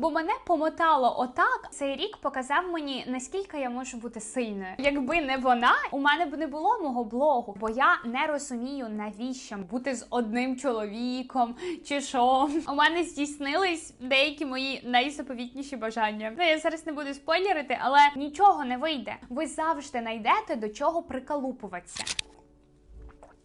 Бо мене помотало отак. Цей рік показав мені наскільки я можу бути сильною. Якби не вона, у мене б не було мого блогу, бо я не розумію, навіщо бути з одним чоловіком чи що. У мене здійснились деякі мої найзаповітніші бажання. Ну я зараз не буду спойлерити, але нічого не вийде. Ви завжди знайдете до чого приколупуватися.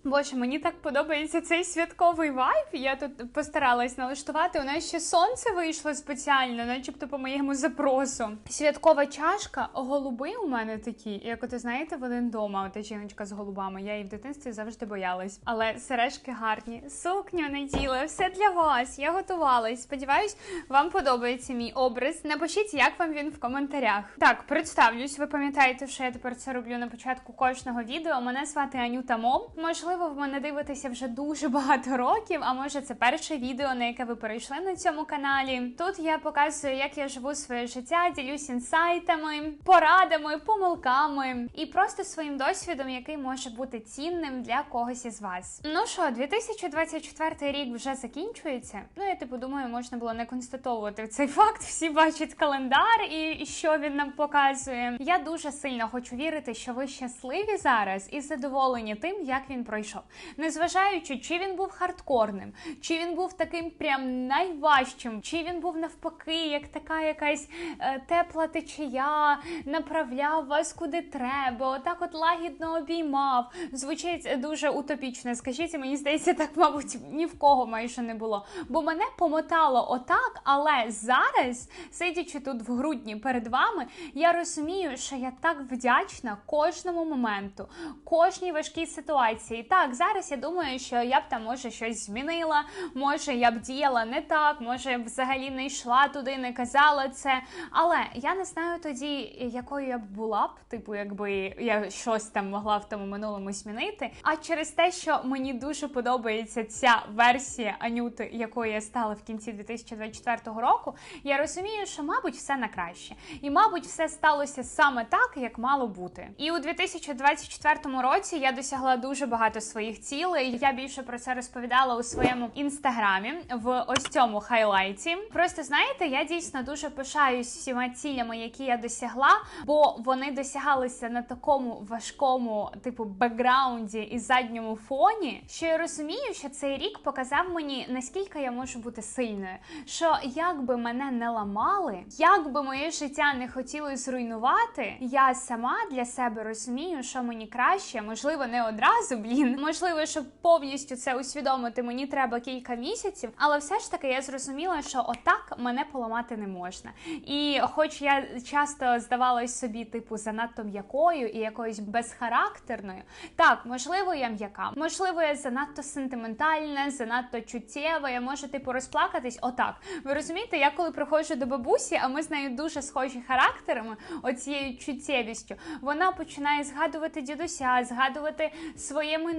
Боже, мені так подобається цей святковий вайб. Я тут постаралась налаштувати. У нас ще сонце вийшло спеціально, начебто по моєму запросу. Святкова чашка, голуби у мене такі. Як от знаєте, в один дома ота жіночка з голубами. Я її в дитинстві завжди боялась. Але сережки гарні, сукню наділа, все для вас. Я готувалась. Сподіваюсь, вам подобається мій образ. Напишіть, як вам він в коментарях. Так, представлюсь. Ви пам'ятаєте, що я тепер це роблю на початку кожного відео. Мене звати Анюта Мом. Можливо можливо, ви мене дивитеся вже дуже багато років, а може це перше відео, на яке ви перейшли на цьому каналі. Тут я показую, як я живу своє життя, ділюсь інсайтами, порадами, помилками і просто своїм досвідом, який може бути цінним для когось із вас. Ну що, 2024 рік вже закінчується. Ну я типу думаю, можна було не констатовувати цей факт. Всі бачать календар і що він нам показує. Я дуже сильно хочу вірити, що ви щасливі зараз і задоволені тим, як він пройшов пройшов. Незважаючи, чи він був хардкорним, чи він був таким прям найважчим, чи він був навпаки, як така якась е, тепла течія, направляв вас куди треба, отак от лагідно обіймав. Звучить дуже утопічно. Скажіть, мені здається, так, мабуть, ні в кого майже не було. Бо мене помотало отак, але зараз, сидячи тут в грудні перед вами, я розумію, що я так вдячна кожному моменту, кожній важкій ситуації так, зараз я думаю, що я б там може щось змінила, може я б діяла не так, може я б взагалі не йшла туди, не казала це. Але я не знаю тоді, якою я б була б, типу, якби я щось там могла в тому минулому змінити. А через те, що мені дуже подобається ця версія Анюти, якою я стала в кінці 2024 року, я розумію, що, мабуть, все на краще. І, мабуть, все сталося саме так, як мало бути. І у 2024 році я досягла дуже багато своїх цілей. Я більше про це розповідала у своєму інстаграмі в ось цьому хайлайті. Просто знаєте, я дійсно дуже пишаюсь всіма цілями, які я досягла, бо вони досягалися на такому важкому, типу, бекграунді і задньому фоні. Що я розумію, що цей рік показав мені наскільки я можу бути сильною. Що як би мене не ламали, як би моє життя не хотіли зруйнувати, я сама для себе розумію, що мені краще, можливо, не одразу блін блін, можливо, щоб повністю це усвідомити, мені треба кілька місяців, але все ж таки я зрозуміла, що отак мене поламати не можна. І хоч я часто здавалась собі, типу, занадто м'якою і якоюсь безхарактерною, так, можливо, я м'яка, можливо, я занадто сентиментальна, занадто чуттєва, я можу типу розплакатись. Отак. Ви розумієте, я коли приходжу до бабусі, а ми з нею дуже схожі характерами, оцією чуттєвістю, вона починає згадувати дідуся, згадувати своє минуле,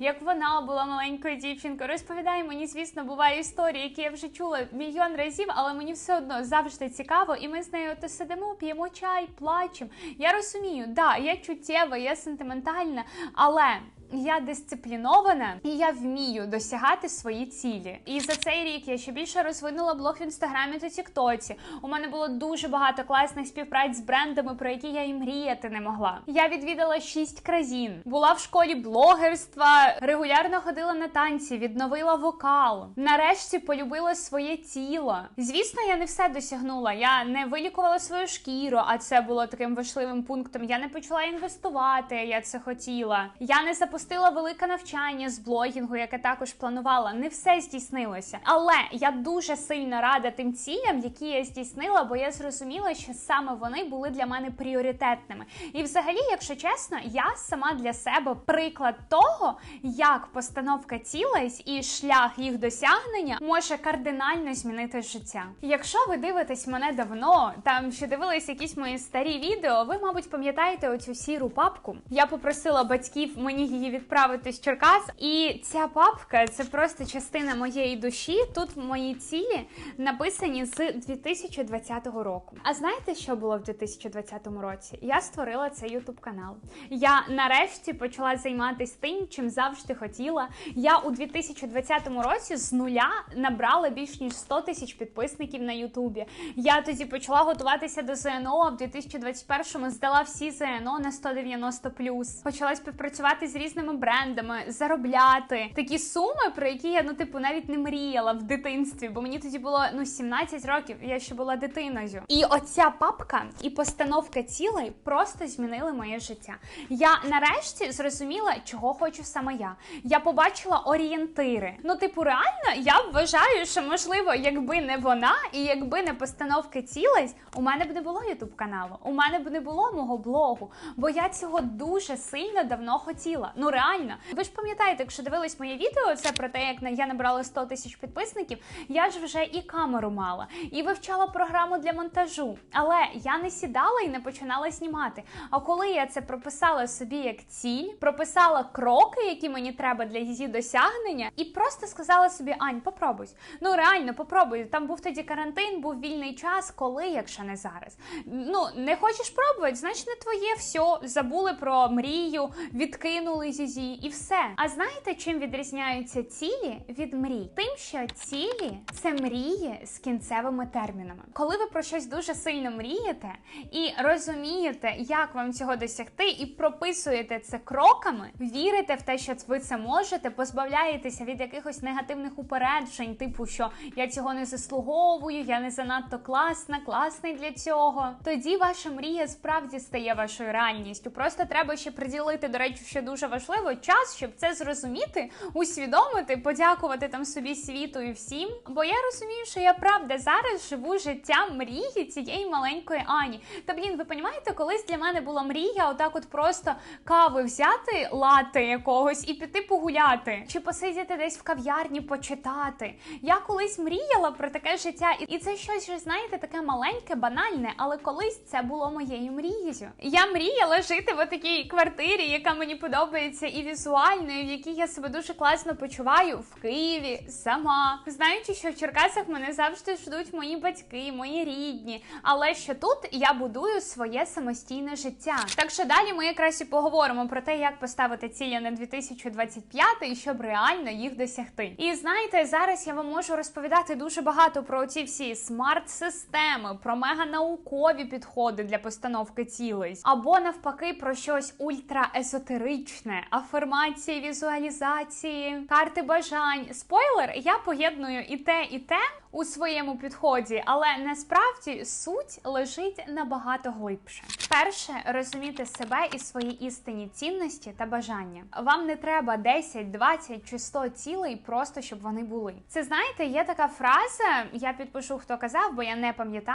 як вона була маленькою дівчинкою. Розповідає мені, звісно, буває історії, які я вже чула мільйон разів, але мені все одно завжди цікаво. І ми з нею то сидимо, п'ємо чай, плачемо. Я розумію, да, я чуттєва, я сентиментальна, але я дисциплінована і я вмію досягати свої цілі. І за цей рік я ще більше розвинула блог в інстаграмі та Тіктоці. У мене було дуже багато класних співпраць з брендами, про які я і мріяти не могла. Я відвідала шість країн, була в школі блогерства, регулярно ходила на танці, відновила вокал. Нарешті полюбила своє тіло. Звісно, я не все досягнула. Я не вилікувала свою шкіру, а це було таким важливим пунктом. Я не почала інвестувати. Я це хотіла. Я не запустила запустила велике навчання з блогінгу, яке також планувала. Не все здійснилося. Але я дуже сильно рада тим цілям, які я здійснила, бо я зрозуміла, що саме вони були для мене пріоритетними. І, взагалі, якщо чесно, я сама для себе приклад того, як постановка цілей і шлях їх досягнення може кардинально змінити життя. Якщо ви дивитесь мене давно, там ще дивились якісь мої старі відео, ви, мабуть, пам'ятаєте оцю сіру папку. Я попросила батьків мені її сьогодні відправити з Черкас. І ця папка це просто частина моєї душі. Тут мої цілі написані з 2020 року. А знаєте, що було в 2020 році? Я створила цей ютуб канал. Я нарешті почала займатися тим, чим завжди хотіла. Я у 2020 році з нуля набрала більш ніж 100 тисяч підписників на Ютубі. Я тоді почала готуватися до ЗНО. а В 2021-му здала всі ЗНО на 190+. Почала співпрацювати з різними брендами, заробляти такі суми, про які я ну типу навіть не мріяла в дитинстві, бо мені тоді було ну 17 років. Я ще була дитиною. І оця папка і постановка цілей просто змінили моє життя. Я нарешті зрозуміла, чого хочу саме я. Я побачила орієнтири. Ну, типу, реально, я вважаю, що можливо, якби не вона, і якби не постановки цілей, у мене б не було ютуб каналу, у мене б не було мого блогу, бо я цього дуже сильно давно хотіла. Ну реально, ви ж пам'ятаєте, якщо дивились моє відео, це про те, як я набрала 100 тисяч підписників. Я ж вже і камеру мала, і вивчала програму для монтажу. Але я не сідала і не починала знімати. А коли я це прописала собі як ціль, прописала кроки, які мені треба для її досягнення, і просто сказала собі: Ань, попробуй. Ну реально попробуй. Там був тоді карантин, був вільний час, коли, якщо не зараз. Ну не хочеш пробувати, значить не твоє все. Забули про мрію, відкинули її і все. А знаєте, чим відрізняються цілі від мрій? Тим, що цілі це мрії з кінцевими термінами. Коли ви про щось дуже сильно мрієте і розумієте, як вам цього досягти, і прописуєте це кроками, вірите в те, що ви це можете, позбавляєтеся від якихось негативних упереджень, типу, що я цього не заслуговую, я не занадто класна, класний для цього. Тоді ваша мрія справді стає вашою реальністю. Просто треба ще приділити, до речі, що дуже важливо час, щоб це зрозуміти, усвідомити, подякувати там собі світу і всім. Бо я розумію, що я правда зараз живу життя мрії цієї маленької Ані. Та блін, ви розумієте, колись для мене була мрія, отак, от просто кави взяти лати якогось і піти погуляти, чи посидіти десь в кав'ярні, почитати. Я колись мріяла про таке життя, і це щось, знаєте, таке маленьке, банальне, але колись це було моєю мрією. Я мріяла жити в такій квартирі, яка мені подобається і візуально, і в якій я себе дуже класно почуваю в Києві сама. Знаючи, що в Черкасах мене завжди ждуть мої батьки, мої рідні, але що тут я будую своє самостійне життя. Так що далі ми якраз і поговоримо про те, як поставити цілі на 2025 і щоб реально їх досягти. І знаєте, зараз я вам можу розповідати дуже багато про ці всі смарт-системи, про меганаукові підходи для постановки цілей, або навпаки про щось ультраезотеричне, афірмації, візуалізації, карти бажань. Спойлер, я поєдную і те, і те у своєму підході, але насправді суть лежить набагато глибше. Перше розуміти себе і свої істинні цінності та бажання. Вам не треба 10, 20 чи 100 цілей, просто щоб вони були. Це знаєте, є така фраза. Я підпишу, хто казав, бо я не пам'ятаю.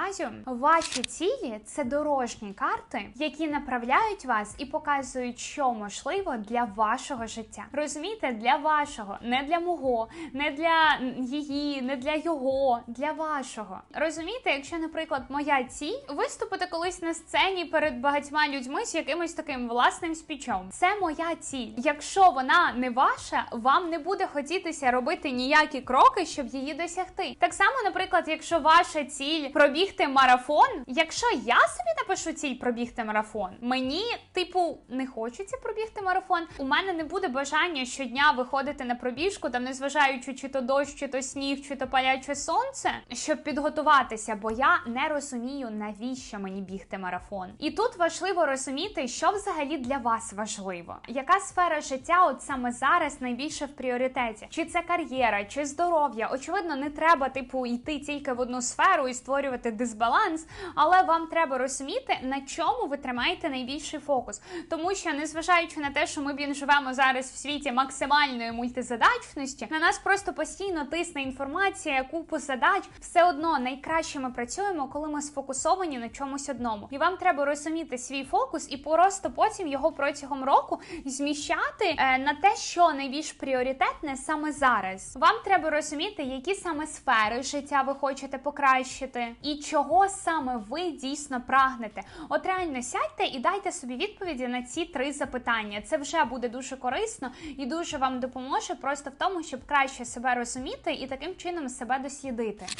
Ваші цілі це дорожні карти, які направляють вас і показують, що можливо для вашого життя. Розумієте, для вашого, не для мого, не для її, не для його, для вашого. Розумієте, якщо, наприклад, моя ціль виступити колись на сцені перед багатьма людьми з якимось таким власним спічом. Це моя ціль. Якщо вона не ваша, вам не буде хотітися робити ніякі кроки, щоб її досягти. Так само, наприклад, якщо ваша ціль пробігти марафон, якщо я собі напишу ціль пробігти марафон, мені, типу, не хочеться пробігти марафон. У мене не буде бажання щодня виходити на пробіжку, там незважаючи чи то дощ, чи то сніг, чи то паляче сонце, щоб підготуватися, бо я не розумію, навіщо мені бігти марафон. І тут важливо розуміти, що взагалі для вас важливо, яка сфера життя, от саме зараз найбільше в пріоритеті, чи це кар'єра, чи здоров'я. Очевидно, не треба типу йти тільки в одну сферу і створювати дисбаланс, але вам треба розуміти, на чому ви тримаєте найбільший фокус, тому що незважаючи на те, що ми блін, живемо зараз в світі максимальної мультизадачності, на нас просто постійно тисне інформація, купу задач, все одно найкраще ми працюємо, коли ми сфокусовані на чомусь одному. І вам треба розуміти свій фокус і просто потім його протягом року зміщати е, на те, що найбільш пріоритетне саме зараз. Вам треба розуміти, які саме сфери життя ви хочете покращити, і чого саме ви дійсно прагнете. От реально сядьте і дайте собі відповіді на ці три запитання. Це вже буде дуже корисно і дуже вам допоможе просто в тому, щоб краще себе розуміти і таким чином себе дослідити.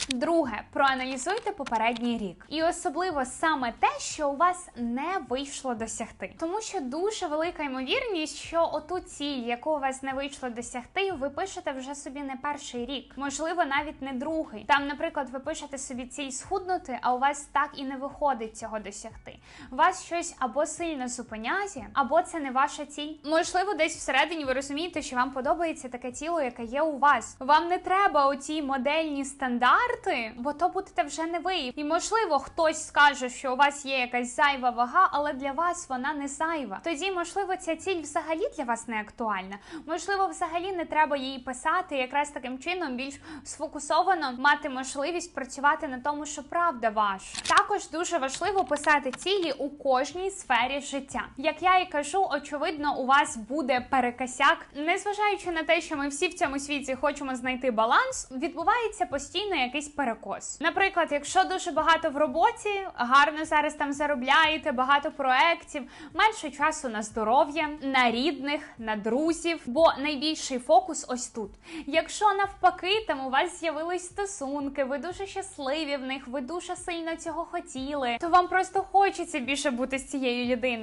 Друге, проаналізуйте попередній рік, і особливо саме те, що у вас не вийшло досягти, тому що дуже велика ймовірність, що оту ціль, яку у вас не вийшло досягти, ви пишете вже собі не перший рік, можливо, навіть не другий. Там, наприклад, ви пишете собі ціль схуднути, а у вас так і не виходить цього досягти. Вас щось або сильно зупиняє, або це не ваша ціль. Можливо, десь всередині ви розумієте, що вам подобається таке тіло, яке є у вас. Вам не треба оті модельні стандарти, бо то будете вже не ви. І можливо, хтось скаже, що у вас є якась зайва вага, але для вас вона не зайва. Тоді, можливо, ця ціль взагалі для вас не актуальна. Можливо, взагалі не треба її писати, якраз таким чином більш сфокусовано мати можливість працювати на тому, що правда ваша. Також дуже важливо писати цілі у кожній сфері життя. Як я і кажу, очевидно, у вас буде перекосяк, незважаючи на те, що ми всі в цьому світі хочемо знайти баланс, відбувається постійно якийсь перекос. Наприклад, якщо дуже багато в роботі, гарно зараз там заробляєте, багато проєктів, менше часу на здоров'я, на рідних, на друзів, бо найбільший фокус ось тут. Якщо навпаки, там у вас з'явились стосунки, ви дуже щасливі в них, ви дуже сильно цього хотіли, то вам просто хочеться більше бути з цією людиною.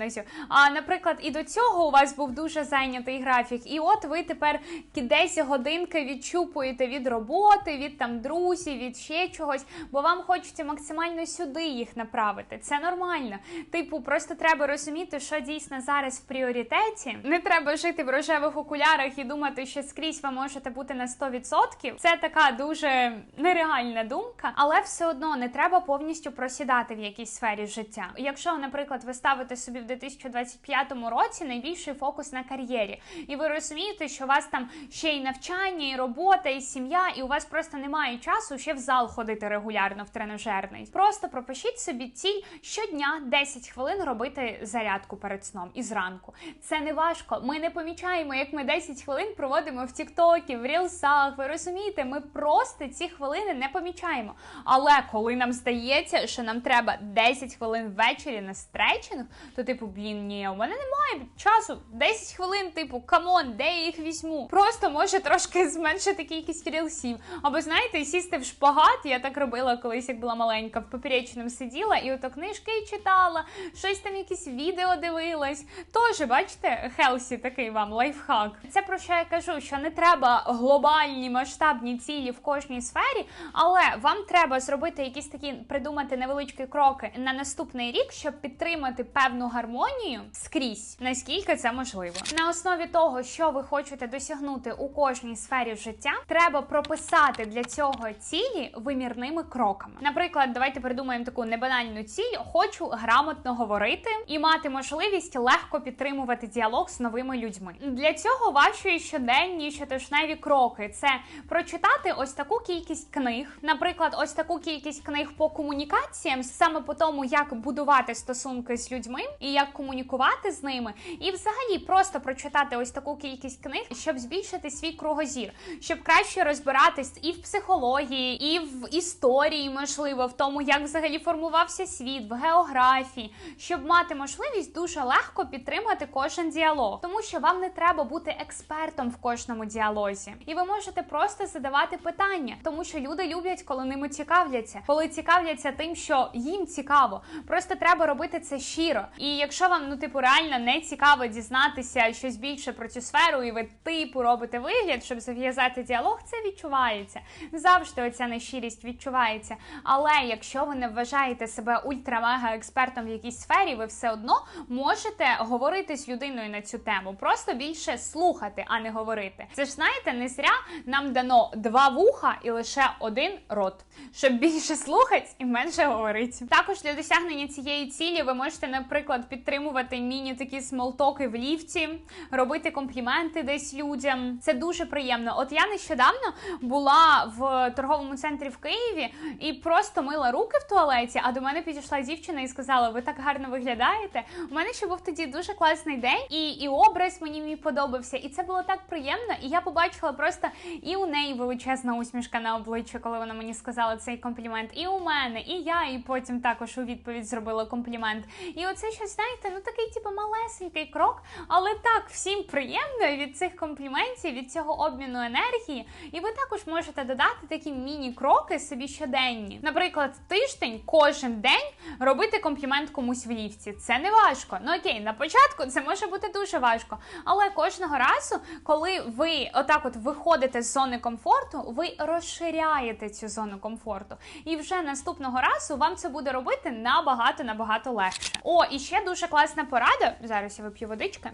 А наприклад, і до цього у вас був дуже зайнятий графік, і от ви тепер десь годинки відчупуєте від роботи, від там друзів, від ще чогось, бо вам хочеться максимально сюди їх направити. Це нормально. Типу, просто треба розуміти, що дійсно зараз в пріоритеті. Не треба жити в рожевих окулярах і думати, що скрізь ви можете бути на 100%. Це така дуже нереальна думка, але все одно не треба повністю просідати в якійсь сфері життя. Якщо, наприклад, ви ставите собі в 2025 році найбільший фокус на кар'єрі, і ви розумієте, що у вас там ще й навчання, і робота, і сім'я, і у вас просто немає часу ще в зал ходити регулярно в тренажерний. Просто пропишіть собі ціль щодня 10 хвилин робити зарядку перед сном і зранку. Це не важко. Ми не помічаємо, як ми 10 хвилин проводимо в Тіктокі, в Рілсах. Ви розумієте, ми просто ці хвилини не помічаємо. Але коли нам здається, що нам треба 10 хвилин ввечері на стретчинг, то типу, блін, ні, у мене немає часу. 10 хвилин, типу, камон, де я їх візьму? Просто може трошки зменшити кількість рілсів. Або знаєте, сісти в шпагат. Я так робила колись, як була маленька, в поперечному сиділа і ото книжки читала, щось там, якісь відео дивилась. Тож, бачите, Хелсі такий вам лайфхак. Це про що я кажу, що не треба глобальні масштабні цілі в кожній сфері, але вам треба зробити якісь такі придумати невеличкі кроки на наступний рік, щоб підтримати певну гармонію скрізь, наскільки це можливо. На основі того, що ви хочете досягнути у кожній сфері життя, треба прописати для цього цілі вимірними кроками. Наприклад, давайте придумаємо таку небанальну ціль: хочу грамотно говорити і мати можливість легко підтримувати діалог з новими людьми. Для цього ваші щоденні щотижневі кроки це прочитати ось таку кількість книг, наприклад, ось таку кількість книг по комунікаціям, саме по тому, як будувати стосунки з людьми і як комунікувати з ними, і взагалі просто прочитати ось таку кількість книг, щоб збільшити свій кругозір, щоб краще розбиратись і в психології, і в історії, можливо, в тому, як взагалі формувався світ, в географії, щоб мати можливість дуже легко підтримати кожен діалог, тому що вам не треба бути експертом в кожному діалозі, і ви можете просто задавати питання, тому що люди люблять, коли ними цікавляться, коли цікавляться тим, що їм цікаво. Просто треба робити це щиро. І якщо вам ну типу реально не цікаво дізнатися щось більше про цю сферу, і ви типу робите вигляд, щоб зав'язати діалог, це відчувається. Завжди оця нещирість відчувається. Але якщо ви не вважаєте себе ультрамега експертом в якійсь сфері, ви все одно можете говорити з людиною на цю тему. Просто більше слухати, а не говорити. Це ж знаєте, не зря нам дано два вуха і лише один рот, щоб більше слухати і менше говорити. Також для досягнення цієї цілі ви можете, наприклад, підтримувати міні такі смолтоки в ліфті, робити компліменти десь людям. Це дуже приємно. От я нещодавно була в торговому центрі в Києві і просто мила руки в туалеті. А до мене підійшла дівчина і сказала: Ви так гарно виглядаєте. У мене ще був тоді дуже класний день, і і образ мені мені подобався. І це було так приємно. І я побачила просто і у неї величезна усмішка на обличчі, коли вона мені сказала цей комплімент. І у мене, і я, і потім також у відповідь зробила комплімент. І оце щось, знаєте, ну такий, типу, малесенький крок, але так всім приємно від цих компліментів, від цього обміну енергії. І ви також можете додати такі міні-кроки собі щоденні. Наприклад, тиждень кожен день робити комплімент комусь в ліфті. Це не важко. Ну окей, на початку це може бути дуже важко. Але кожного разу, коли ви отак от виходите з зони комфорту, ви розширяєте цю зону комфорту. І вже наступного разу вам це буде робити набагато набагато легше. О, і ще дуже класна порада. Зараз я вип'ю водички.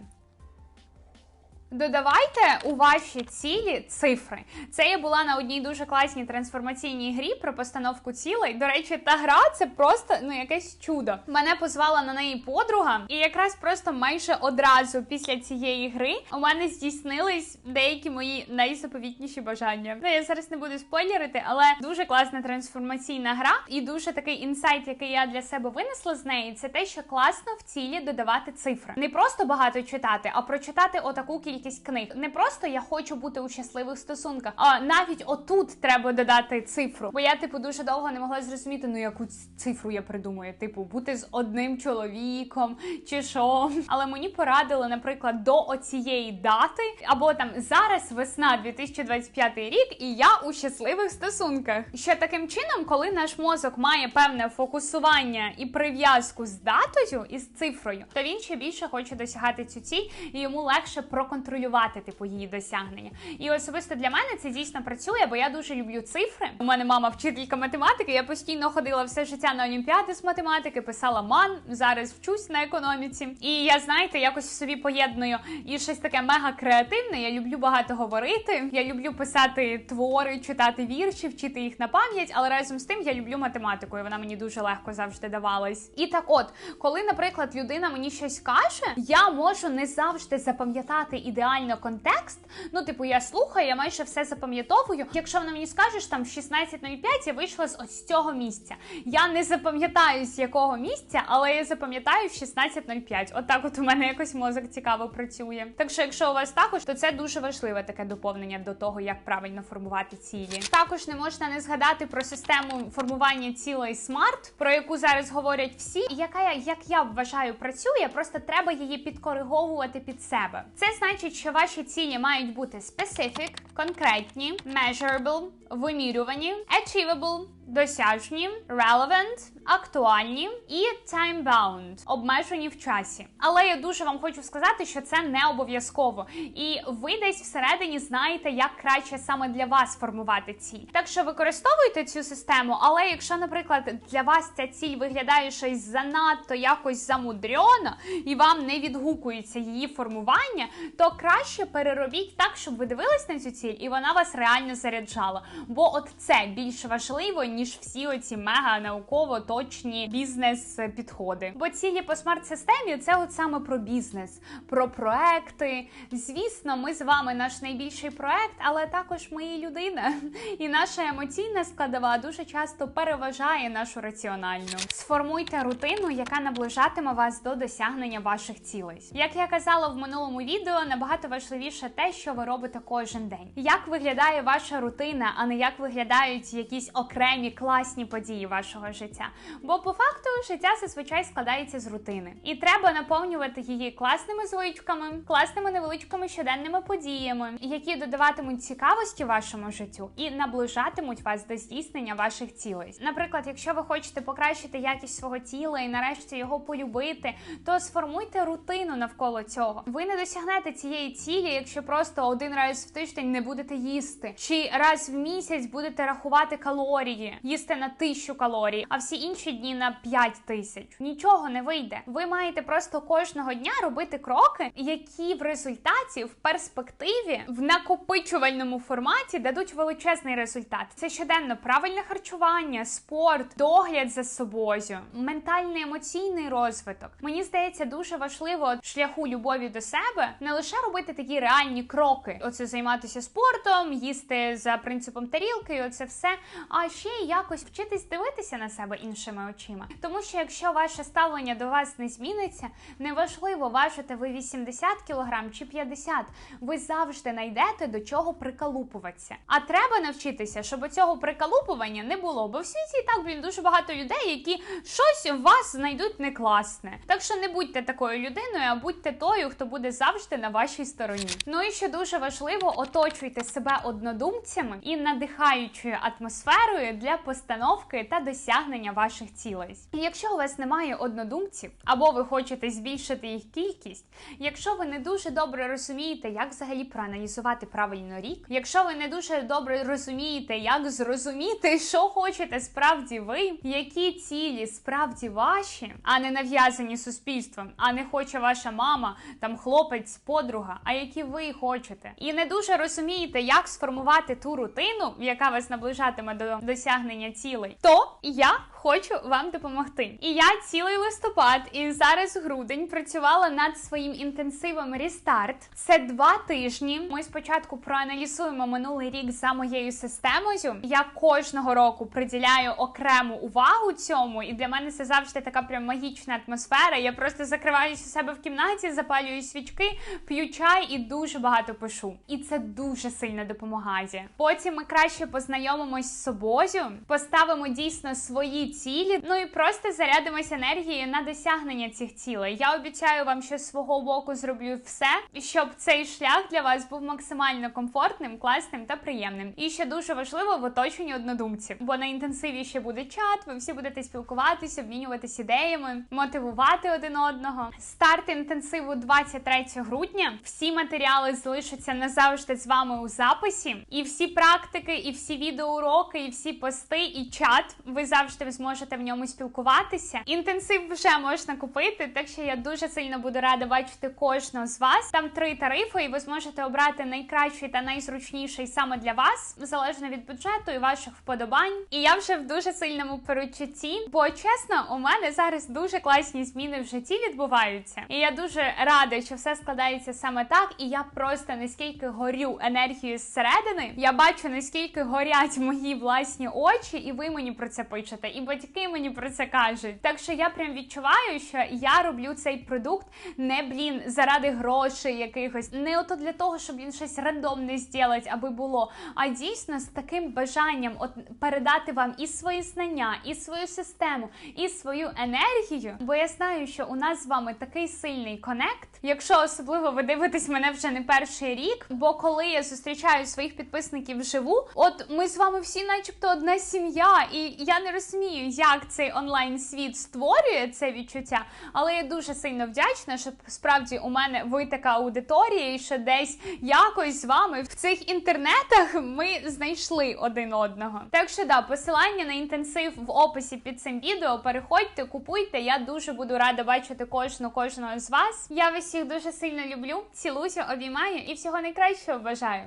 Додавайте у ваші цілі цифри. Це я була на одній дуже класній трансформаційній грі про постановку цілей. До речі, та гра це просто ну якесь чудо. Мене позвала на неї подруга, і якраз просто майже одразу після цієї гри у мене здійснились деякі мої найзаповітніші бажання. Ну я зараз не буду спойлерити, але дуже класна трансформаційна гра, і дуже такий інсайт, який я для себе винесла з неї, це те, що класно в цілі додавати цифри. Не просто багато читати, а прочитати отаку кількість кількість книг. Не просто я хочу бути у щасливих стосунках, а навіть отут треба додати цифру. Бо я, типу, дуже довго не могла зрозуміти, ну яку цифру я придумаю. Типу, бути з одним чоловіком чи що. Але мені порадили, наприклад, до оцієї дати, або там зараз весна 2025 рік, і я у щасливих стосунках. Що таким чином, коли наш мозок має певне фокусування і прив'язку з датою і з цифрою, то він ще більше хоче досягати цю ціль, і йому легше проконтролювати контролювати типу її досягнення. І особисто для мене це дійсно працює, бо я дуже люблю цифри. У мене мама вчителька математики. Я постійно ходила все життя на олімпіади з математики, писала ман. Зараз вчусь на економіці. І я знаєте, якось в собі поєдную і щось таке мега креативне. Я люблю багато говорити. Я люблю писати твори, читати вірші, вчити їх на пам'ять. Але разом з тим я люблю математику, і вона мені дуже легко завжди давалась. І так, от, коли, наприклад, людина мені щось каже, я можу не завжди запам'ятати ідею ідеально контекст. Ну, типу, я слухаю, я майже все запам'ятовую. Якщо вона мені скажеш, там в 16.05 я вийшла з ось цього місця. Я не запам'ятаю з якого місця, але я запам'ятаю в 16.05. Отак, от, от у мене якось мозок цікаво працює. Так що, якщо у вас також, то це дуже важливе таке доповнення до того, як правильно формувати цілі. Також не можна не згадати про систему формування цілей SMART, про яку зараз говорять всі, яка як я вважаю працює, просто треба її підкориговувати під себе. Це значить значить, що ваші цілі мають бути specific, конкретні, measurable, вимірювані, achievable, досяжні, relevant, актуальні і time-bound, обмежені в часі. Але я дуже вам хочу сказати, що це не обов'язково, і ви десь всередині знаєте, як краще саме для вас формувати ціль. Так що використовуйте цю систему, але якщо, наприклад, для вас ця ціль виглядає щось занадто якось замудрено, і вам не відгукується її формування, то краще переробіть так, щоб ви дивились на цю ціль, і вона вас реально заряджала. Бо от це більш важливо ніж всі оці мега науково точні бізнес-підходи. Бо цілі по смарт-системі це от саме про бізнес, про проекти. Звісно, ми з вами наш найбільший проект, але також ми і людина. І наша емоційна складова дуже часто переважає нашу раціональну. Сформуйте рутину, яка наближатиме вас до досягнення ваших цілей. Як я казала в минулому відео, набагато важливіше те, що ви робите кожен день. Як виглядає ваша рутина, а не як виглядають якісь окремі класні події вашого життя. Бо по факту життя зазвичай складається з рутини, і треба наповнювати її класними звичками, класними невеличкими щоденними подіями, які додаватимуть цікавості вашому життю і наближатимуть вас до здійснення ваших цілей. Наприклад, якщо ви хочете покращити якість свого тіла і нарешті його полюбити, то сформуйте рутину навколо цього. Ви не досягнете цієї цілі, якщо просто один раз в тиждень не будете їсти, чи раз в місяць будете рахувати калорії. Їсти на тисячу калорій, а всі інші дні на 5 тисяч. Нічого не вийде. Ви маєте просто кожного дня робити кроки, які в результаті в перспективі в накопичувальному форматі дадуть величезний результат. Це щоденно правильне харчування, спорт, догляд за собою, ментальний емоційний розвиток. Мені здається, дуже важливо шляху любові до себе не лише робити такі реальні кроки, оце займатися спортом, їсти за принципом тарілки, і оце все. А ще якось вчитись дивитися на себе іншими очима. Тому що якщо ваше ставлення до вас не зміниться, неважливо, важите ви 80 кг чи 50, ви завжди знайдете до чого прикалупуватися. А треба навчитися, щоб цього прикалупування не було. Бо в світі і так блін дуже багато людей, які щось в вас знайдуть не класне. Так що не будьте такою людиною, а будьте тою, хто буде завжди на вашій стороні. Ну і ще дуже важливо, оточуйте себе однодумцями і надихаючою атмосферою для постановки та досягнення ваших цілей. І якщо у вас немає однодумців, або ви хочете збільшити їх кількість, якщо ви не дуже добре розумієте, як взагалі проаналізувати правильно рік, якщо ви не дуже добре розумієте, як зрозуміти, що хочете справді ви, які цілі справді ваші, а не нав'язані суспільством, а не хоче ваша мама, там хлопець, подруга, а які ви хочете, і не дуже розумієте, як сформувати ту рутину, яка вас наближатиме до досягнення цілей, то я хочу вам допомогти. І я цілий листопад і зараз грудень працювала над своїм інтенсивом Рестарт. Це два тижні. Ми спочатку проаналізуємо минулий рік за моєю системою. Я кожного року приділяю окрему увагу цьому, і для мене це завжди така прям магічна атмосфера. Я просто закриваюся у себе в кімнаті, запалюю свічки, п'ю чай і дуже багато пишу. І це дуже сильно допомагає. Потім ми краще познайомимось з собою, поставимо дійсно свої цілі, ну і просто зарядимося енергією на досягнення цих цілей. Я обіцяю вам, що з свого боку зроблю все, щоб цей шлях для вас був максимально комфортним, класним та приємним. І ще дуже важливо в оточенні однодумців, бо на інтенсиві ще буде чат. Ви всі будете спілкуватися, обмінюватися ідеями, мотивувати один одного. Старт інтенсиву 23 грудня. Всі матеріали залишаться назавжди з вами у записі, і всі практики, і всі відеоуроки, і всі пости, і чат. Ви завжди зможете в ньому спілкуватися. Інтенсив вже можна купити, так що я дуже сильно буду рада бачити кожного з вас. Там три тарифи, і ви зможете обрати найкращий та найзручніший саме для вас, залежно від бюджету і ваших вподобань. І я вже в дуже сильному перечутті, бо чесно, у мене зараз дуже класні зміни в житті відбуваються. І я дуже рада, що все складається саме так. І я просто наскільки горю енергією зсередини. Я бачу наскільки горять мої власні очі, і ви мені про це пишете, і батьки мені про це кажуть. Так що я прям відчуваю, що я роблю цей продукт не блін заради грошей якихось, не ото для того, щоб він щось рандомне зробити, аби було, а дійсно з таким бажанням от передати вам і свої знання, і свою систему, і свою енергію. Бо я знаю, що у нас з вами такий сильний конект. Якщо особливо ви дивитесь мене вже не перший рік, бо коли я зустрічаю своїх підписників вживу, от ми з вами всі, начебто, одна сім'я, і я не розумію, як цей онлайн світ створює це відчуття. Але я дуже сильно вдячна, що справді у мене ви така аудиторія, і що десь якось з вами в цих інтернетах ми знайшли один одного. Так що да, посилання на інтенсив в описі під цим відео. Переходьте, купуйте. Я дуже буду рада бачити кожну кожного з вас. Я вас всіх дуже сильно люблю. Цілуся, обіймаю і всього найкращого бажаю.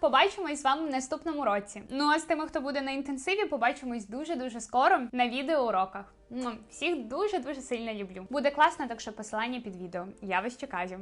Побачимось з вами в наступному році. Ну а з тими, хто буде на інтенсиві, побачимось дуже дуже скоро на відеоуроках. Муа! Всіх дуже дуже сильно люблю. Буде класно, так що посилання під відео. Я вас чекаю.